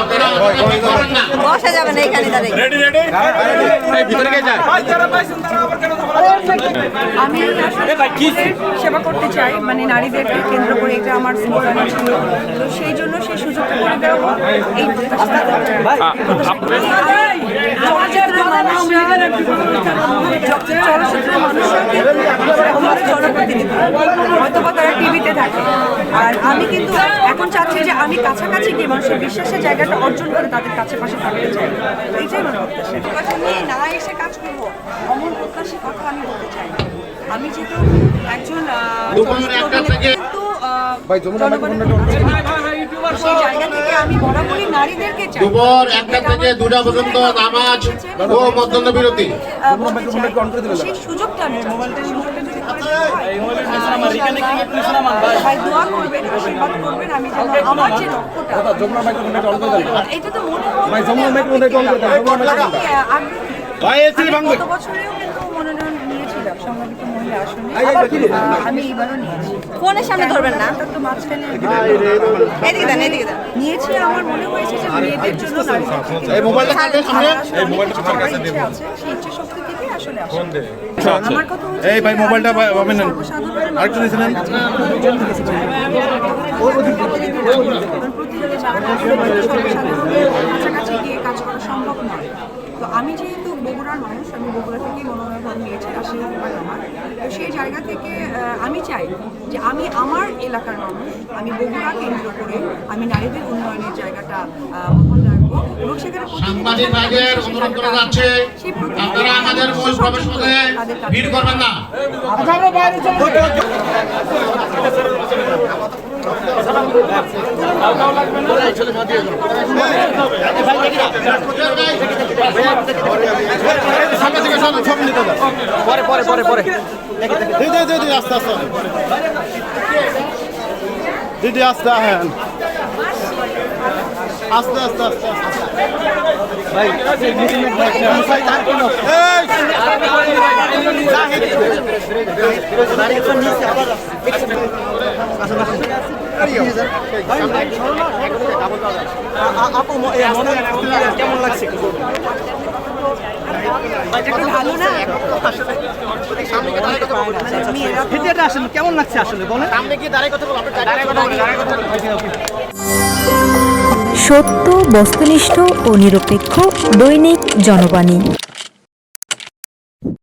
আপনারা অতিক্রম করেন না বসা যাবে না এখানে দাঁড়িয়ে আমি আসলে নারীদের সেবা করতে চাই মানে নারীদেরকে কেন্দ্র করে এটা আমার স্লোগান ছিল। তো সেই জন্য সেই সুযোগটা করে দেওয়া এই চলচ্চিত্রের আমাদের জনপ্রতিনিধি। হয়তো থাকে আর আমি কিন্তু এখন চাচ্ছি যে আমি কাছাকাছি গিয়ে মানুষের বিশ্বাসের জায়গাটা অর্জন করে তাদের কাছে পাশে থাকতে চাই। এইটাই আমার প্রত্যাশা নিয়ে না এসে কাজ করব অমন প্রত্যাশী কথা আমি বলতে চাই আমি যেহেতু একজন জনগণের আমি বরাবরই নারীদেরকে চাই দুপুর একটা থেকে দুটা পর্যন্ত নামাজ ও মধ্যাহ্ন বিরতি আহ, বলতে চাই। সেই সুযোগটা আমি চাচ্ছি। সুযোগটা যদি করে দেওয়া আহ, ইনশাআল্লাহ, ভাই দোয়া করবেন আশীর্বাদ করবেন আমি যেন আমার যে লক্ষ্যটা এটা তো মনে হয় আমি, আহ, আগ্রহী। আমি গত বছরেও কিন্তু মনোনয়ন আসনে। আমি এবারও নিয়েছি ফোনের সামনে ধরবেন না। তো মাঝখানে এদিকে দেন এদিকে দেন। নিয়েছি আমার মনে হয়েছে যে মেয়েদের জন্য এই মোবাইলটা কাটে সামনে এই মোবাইলটা আমার কাছে দেব সেই ইচ্ছা শক্তি থেকে আসলে আসে আমার কথা হচ্ছে এই ভাই, মোবাইলটা আমি না। আরেকটু নিয়েছিলেন? প্রতিদিনের কাছাকাছি গিয়ে কাজ করা সম্ভব নয়। তো আমি যেহেতু বগুড়ার মানুষ আমি বগুড়া থেকেই মনোনয়ন নিয়েছি আশীর্বাদ আমার তো সেই জায়গা থেকে আমি চাই যে আমি আমার এলাকার মানুষ আমি বগুড়া কেন্দ্র করে আমি নারীদের উন্নয়নের জায়গাটা বহন রাখব এবং সেখানে সাংবাদিক ভাইদের অনুরোধ করা যাচ্ছে আপনারা আমাদের মূল প্রবেশ পথে তাদের কাছে- ভিড় করবেন না দিদি দিদি। আস্তে আস্তে। দিদি আস্তে হ্যাঁ আস্তে আস্তে আস্তে ভাই কেমন লাগছে? কেমন লাগছে আসলে? সত্য বস্তুনিষ্ঠ ও নিরপেক্ষ দৈনিক জনবাণী।